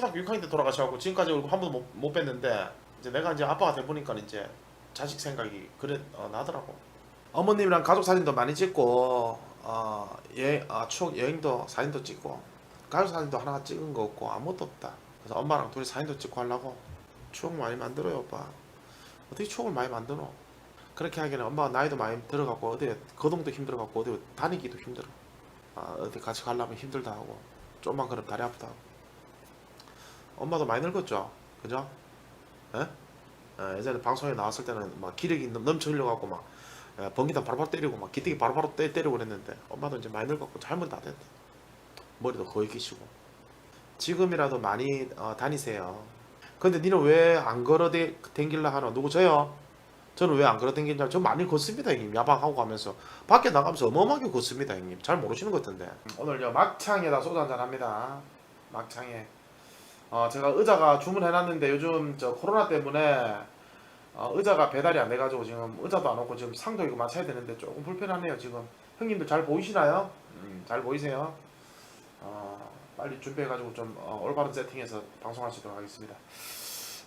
초등학교 6학년 때 돌아가셔갖고 지금까지 얼굴 한 번도 못, 못 뵀는데 이제 내가 이제 아빠가 돼 보니까 이제 자식 생각이 그래 어, 나더라고. 어머님이랑 가족 사진도 많이 찍고 어, 여행, 아, 추억 여행도 사진도 찍고 가족 사진도 하나 찍은 거 없고 아무것도 없다. 그래서 엄마랑 둘이 사진도 찍고 하려고 추억 많이 만들어요 오빠. 어떻게 추억을 많이 만드노? 그렇게 하기에는 엄마가 나이도 많이 들어갖고 어디 거동도 힘들어갖고 어디 다니기도 힘들어. 아, 어디 같이 가려면 힘들다 하고 좀만 걸으면 다리 아프다 하고. 엄마도 많이 늙었죠, 그죠? 예? 예, 예전에 방송에 나왔을 때는 막 기력이 넘- 넘쳐 흘려갖고 막 예, 번기다 바로바로 때리고 막 기대기 바로바로 때, 때리고 그랬는데 엄마도 이제 많이 늙었고 잘못 다 됐다. 머리도 거의 기시고. 지금이라도 많이 어, 다니세요. 근데 니는 왜 안 걸어 대- 댕길라 하노? 누구 저요? 저는 왜 안 걸어 댕기냐? 저 많이 걷습니다, 형님. 야방하고 가면서 밖에 나가면서 어마어마하게 걷습니다, 형님. 잘 모르시는 것 같은데. 오늘 저 막창에다 소주 한잔 합니다. 막창에. 어, 제가 의자가 주문해놨는데 요즘 저 코로나 때문에 어, 의자가 배달이 안 돼가지고 지금 의자도 안 오고 지금 상도 이거 맞춰야 되는데 조금 불편하네요 지금 형님들 잘 보이시나요? 음, 잘 보이세요? 어, 빨리 준비해가지고 좀 어, 올바른 세팅해서 방송하시도록 하겠습니다.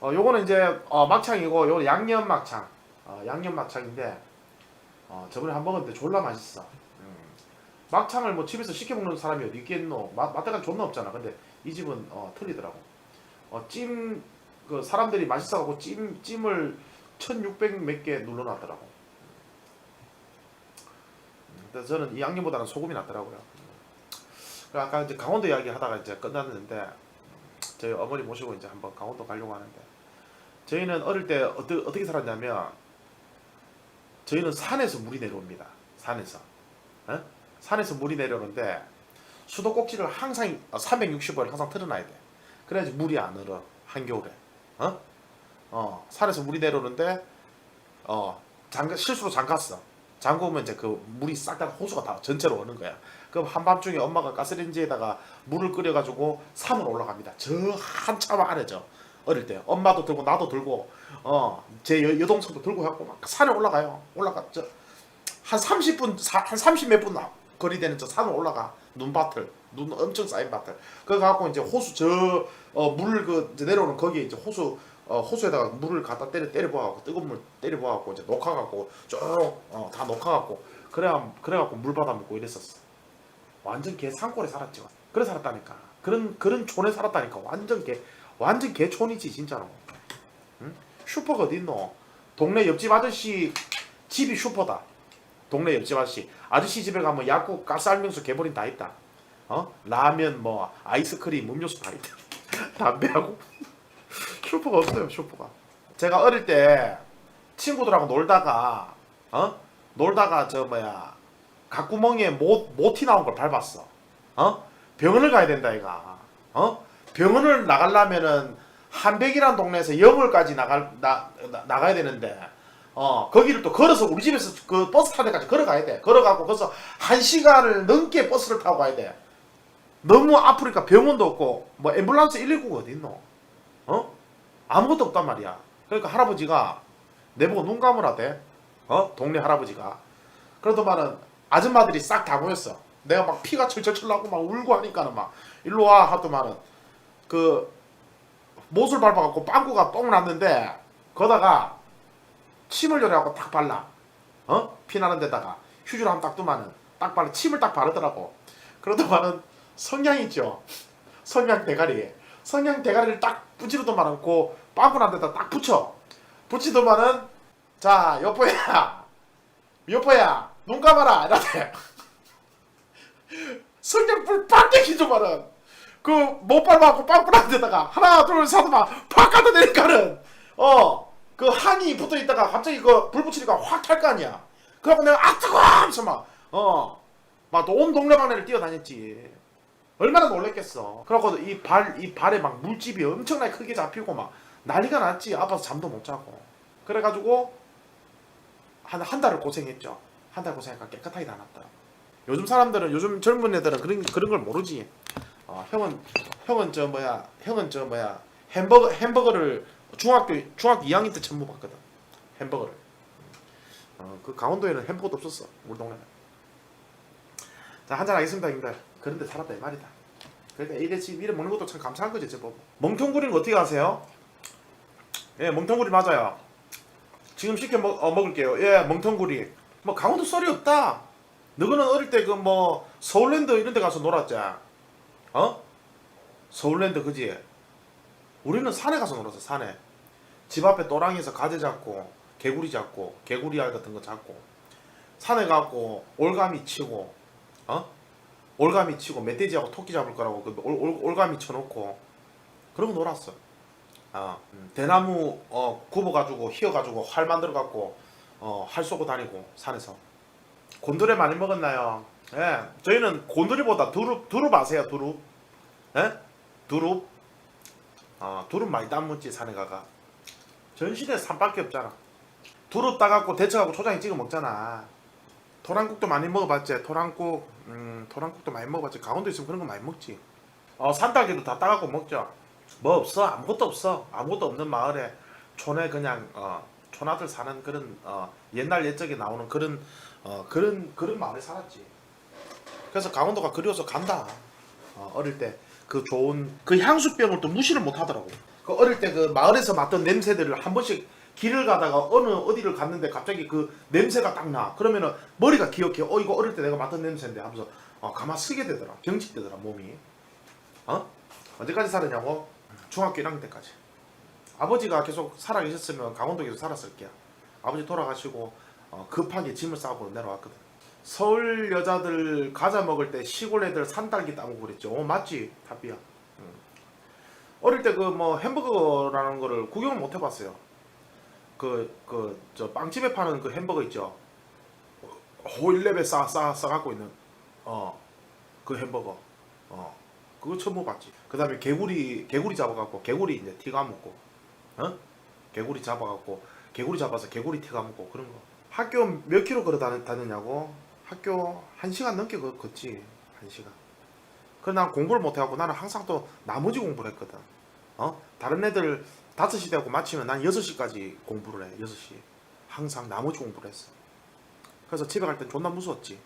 어, 요거는 이제 어, 막창이고 요거 양념 막창 어, 양념 막창인데 어, 저번에 한 먹었는데 졸라 맛있어. 음. 막창을 뭐 집에서 시켜 먹는 사람이 어디 있겠노? 맛 맛대가 존나 없잖아. 근데 이 집은 어, 틀리더라고. 어, 찜, 그 사람들이 맛있어갖고 찜, 찜을 1600 몇 개 눌러놨더라고. 음, 그래서 저는 이 양념보다는 소금이 낫더라고요. 그 아까 이제 강원도 이야기 하다가 이제 끝났는데 저희 어머니 모시고 이제 한번 강원도 가려고 하는데 저희는 어릴 때 어떻게, 어떻게 살았냐면 저희는 산에서 물이 내려옵니다. 산에서. 어? 산에서 물이 내려오는데 수도꼭지를 항상 360을 항상 틀어놔야 돼. 그래야지 물이 안 얼어 한겨울에. 어? 어 산에서 물이 내려오는데 어 잠가 실수로 잠갔어. 잠그면 이제 그 물이 싹 다 호수가 다 전체로 오는 거야. 그럼 한밤중에 엄마가 가스레인지에다가 물을 끓여가지고 산으로 올라갑니다. 저 한참 아래죠. 어릴 때 엄마도 들고 나도 들고 어제 여동생도 들고 해갖고 막 산에 올라가요. 올라가 저한 30분 한30몇 분 거리 되는 저 산을 올라가 눈밭을 눈 엄청 쌓인 밭을 그거 갖고 이제 호수 저물그 내려오는 거기에 이제 호수 어, 호수에다가 물을 갖다 때려 때려 부어갖고 뜨거운 물 때려 부어갖고 이제 녹아갖고 쭉어다 녹아갖고 그래야 그래갖고 물 받아 먹고 이랬었어. 완전 개 산골에 살았죠. 그래 살았다니까. 그런 그런 촌에 살았다니까. 완전 개 완전 개촌이지 진짜로. 응? 슈퍼가 어디 있노? 동네 옆집 아저씨 집이 슈퍼다. 동네 옆집 아저씨. 아저씨 집에 가면 약국 가스 알명수 개보린 다 있다 어? 라면 뭐 아이스크림 음료수 다 있다 담배하고. 슈퍼가 없어요 슈퍼가. 제가 어릴 때 친구들하고 놀다가 어? 놀다가 저 뭐야 각구멍에 모, 모티 나온 걸 밟았어. 어? 병원을 가야 된다 이가. 어? 병원을 나가려면은 한백이라는 동네에서 영월까지 나갈 나, 나 나가야 되는데 어 거기를 또 걸어서 우리 집에서 그 버스 타는 데까지 걸어가야 돼. 걸어가고 거기서 한 시간을 넘게 버스를 타고 가야 돼 너무 아프니까 병원도 없고 뭐 앰뷸런스 119가 어디 있노? 어? 아무것도 없단 말이야. 그러니까 할아버지가 내보고 눈 감으라대. 어? 동네 할아버지가. 그러더만은 아줌마들이 싹 다 모였어. 내가 막 피가 철철철 나고 막 울고 하니까는 막 일로 와 하더만은 그 못을 밟아갖고 빵꾸가 뻥 났는데 거다가 침을 요래하고 딱 발라. 어? 피 나는 데다가 휴지로 한번 딱 두면은 딱 발라. 침을 딱 바르더라고. 그러더만은 성냥 있죠 성냥 대가리 성냥 대가리를 딱 부지르더만은 그 빵꾸 난 데다 딱 붙여 붙이더만은 자 여보야 여보야 눈 감아라 이러대 성냥 불팍 떼기더만은 그못 밟아갖고 빵꾸 난 데다가 하나 둘셋 하더만 팍 갖다 내니까는 어 그 한이 붙어 있다가 갑자기 그불 붙이니까 확 탈 거 아니야. 그래갖고 내가 아 뜨거! 하면서 막 어. 막온 동네 방네를 뛰어다녔지. 얼마나 놀랬겠어. 그래갖고 이 발 이 발에 막 물집이 엄청나게 크게 잡히고 막 난리가 났지. 아파서 잠도 못 자고. 그래가지고 한 한 달을 고생했죠. 한 달 고생하니까 깨끗하게 다 났다. 요즘 사람들은 요즘 젊은 애들은 그런 그런 걸 모르지. 어, 형은 형은 저 뭐야 형은 저 뭐야 햄버거 햄버거를 중학교 중학교 2학년 때 처음 먹었거든 햄버거를 어, 그 강원도에는 햄버거도 없었어 우리 동네는 자 한잔 하겠습니다 형들 그런데 살았다 이 말이다 그러니까 이래 집 이래 먹는 것도 참 감사한 거지 제법. 멍텅구리는 어떻게 하세요? 예, 멍텅구리 맞아요. 지금 시켜 먹, 어, 먹을게요. 예, 멍텅구리. 뭐 강원도 썰이 없다. 너희는 어릴 때 그 뭐 서울랜드 이런 데 가서 놀았지. 어? 서울랜드 그지? 우리는 산에 가서 놀았어 산에. 집 앞에 또랑이에서 가재 잡고 개구리 잡고 개구리 알 같은 거 잡고 산에 가고 올가미 치고 어? 올가미 치고 멧돼지하고 토끼 잡을 거라고 그 올, 올, 올가미 쳐놓고 거 놀았어. 어, 음, 대나무 어, 굽어가지고 휘어가지고 활 만들어갖고 어, 활 쏘고 다니고 산에서 곤드레 많이 먹었나요? 예, 저희는 곤드레보다 두릅 두릅 아세요 두릅? 예? 두릅? 아 두릅 많이 따먹지 산에 가가 전시대 산밖에 없잖아 두릅 따갖고 데쳐갖고 초장에 찍어 먹잖아 토랑국도 많이 먹어봤지 토랑국 음 토랑국도 많이 먹어봤지. 강원도 있으면 그런 거 많이 먹지. 어 산딸기도 다 따갖고 먹죠 뭐 없어. 아무것도 없어. 아무것도 없는 마을에 촌에 그냥 어 촌아들 사는 그런 어 옛날 옛적에 나오는 그런 어 그런 그런 마을에 살았지. 그래서 강원도가 그리워서 간다. 어, 어릴 때 그 좋은 그 향수병을 또 무시를 못 하더라고. 그 어릴 때 그 마을에서 맡던 냄새들을 한 번씩 길을 가다가 어느 어디를 갔는데 갑자기 그 냄새가 딱 나. 그러면은 머리가 기억해. 어 이거 어릴 때 내가 맡은 냄새인데 하면서 어, 가만 쓰게 되더라. 병직되더라 몸이. 어? 언제까지 살았냐고? 중학교 1학년 때까지. 아버지가 계속 살아 계셨으면 강원도에 계속 살았을 게야. 아버지 돌아가시고 어, 급하게 짐을 싸고 내려왔거든. 서울 여자들 과자 먹을 때 시골 애들 산딸기 따먹고 그랬죠. 어 맞지? 답이야. 응. 어릴 때 그 뭐 햄버거라는 거를 구경을 못 해봤어요. 그 그 저 빵집에 파는 그 햄버거 있죠. 호일랩에 싸 싸 싸갖고 있는 어 그 햄버거 어 그거 처음 먹어봤지. 그 다음에 개구리 개구리 잡아갖고 개구리 이제 티가 먹고 어 개구리 잡아갖고 개구리 잡아서 개구리 티가 먹고 그런 거. 학교 몇 킬로 걸어 다녔, 다녔냐고? 학교 한 시간 넘게 걷- 걷지 한 시간. 그래 난 공부를 못 해갖고 나는 항상 또 나머지 공부를 했거든. 어 다른 애들 5시 되고 마치면 난 6시까지 공부를 해 6시 항상 나머지 공부를 했어. 그래서 집에 갈 땐 존나 무서웠지.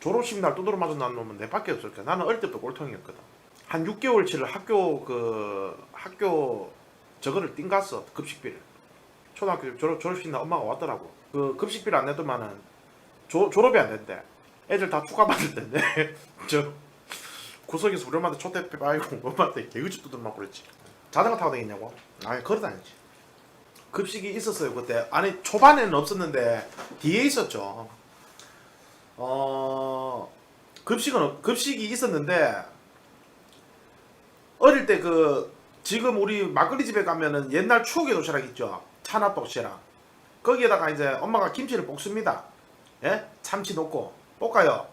졸업식 날 두드러 맞은 난 놈은 내 밖에 없을 거야 나는 어릴 때부터 꼴통이었거든. 한 6개월치를 학교 그 학교 저거를 띵 갔어 급식비를. 초등학교 졸업, 졸업식 날 엄마가 왔더라고. 그 급식비를 안 내더만은 조, 졸업이 안 된대. 애들 다 축하받을 텐데. 저 구석에서 우리 엄마한테 초대 빼고 엄마한테 개그지 두드러 맞고 그랬지 자전거 타고 다녔냐고? 아니 걸어 다녔지. 급식이 있었어요 그때. 아니 초반에는 없었는데 뒤에 있었죠. 어 급식은 없- 급식이 있었는데 어릴 때 그 지금 우리 막걸리 집에 가면은 옛날 추억의 도시락 있죠. 찬압 도시락. 거기에다가 이제 엄마가 김치를 볶습니다. 예? 참치 넣고 볶아요.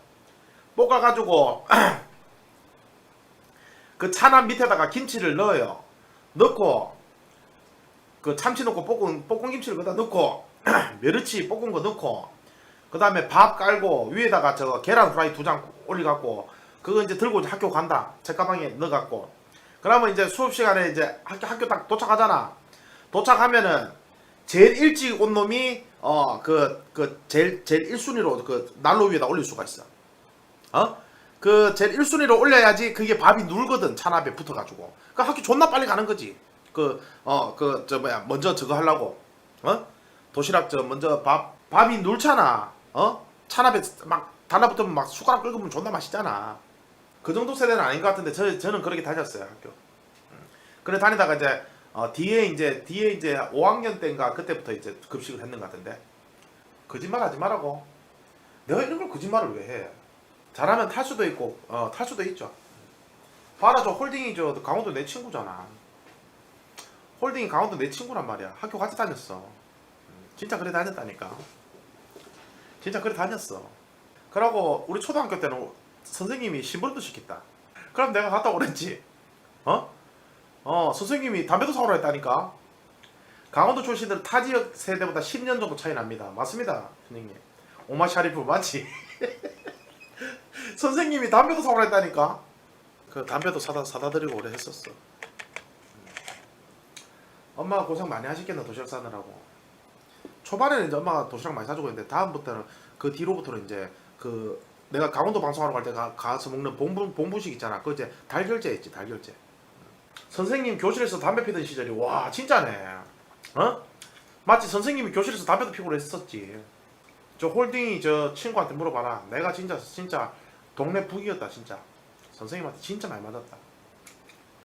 볶아가지고 그 찬압 밑에다가 김치를 넣어요. 넣고 그 참치 넣고 볶은 볶은 김치를 거기다 넣고 메르치 볶은 거 넣고 그 다음에 밥 깔고 위에다가 저 계란 후라이 두 장 올려갖고 그거 이제 들고 이제 학교 간다. 책가방에 넣어갖고. 그러면 이제 수업 시간에 이제 학교 학교 딱 도착하잖아. 도착하면은 제일 일찍 온 놈이 어그그 제일 제일 1순위로 그 난로 위에다 올릴 수가 있어. 어? 그 제일 1순위로 올려야지 그게 밥이 눌거든 찬압에 붙어가지고. 그 학교 존나 빨리 가는 거지. 그 어 그 저 뭐야 먼저 저거 하려고. 어? 도시락 저 먼저 밥 밥이 눌잖아. 어? 찬압에 막 달라붙으면 막 숟가락 긁으면 존나 맛있잖아. 그 정도 세대는 아닌 것 같은데 저 저는 그렇게 다녔어요 학교. 음. 그래 다니다가 이제 어 뒤에 이제 뒤에 이제 5학년 때인가 그때부터 이제 급식을 했는 것 같은데. 거짓말 하지 말라고. 내가 이런 걸 거짓말을 왜 해? 잘하면 탈 수도 있고 어, 탈 수도 있죠. 봐라 저 홀딩이 저 강원도 내 친구잖아. 홀딩이 강원도 내 친구란 말이야. 학교 같이 다녔어. 음, 진짜 그래 다녔다니까. 진짜 그래 다녔어. 그러고 우리 초등학교 때는 선생님이 심부름도 시켰다. 그럼 내가 갔다 오랬지. 어? 어 선생님이 담배도 사오라 했다니까. 강원도 출신들 타 지역 세대보다 10년 정도 차이 납니다. 맞습니다, 선생님. 오마 샤리프 맞지? 선생님이 담배도 사오라 했다니까. 그 담배도 사다 사다 드리고 오래 했었어. 음. 엄마가 고생 많이 하셨겠나 도시락 싸느라고. 초반에는 이제 엄마가 도시락 많이 사주고 있는데 다음부터는 그 뒤로부터는 이제 그 내가 강원도 방송하러 갈 때 가서 먹는 봉분 봉분식 있잖아. 그 이제 달결제 있지 달결제. 선생님 교실에서 담배 피던 시절이 와 진짜네. 어? 마치 선생님이 교실에서 담배도 피고 그랬었지. 저 홀딩이 저 친구한테 물어봐라. 내가 진짜 진짜 동네 북이었다 진짜. 선생님한테 진짜 많이 맞았다.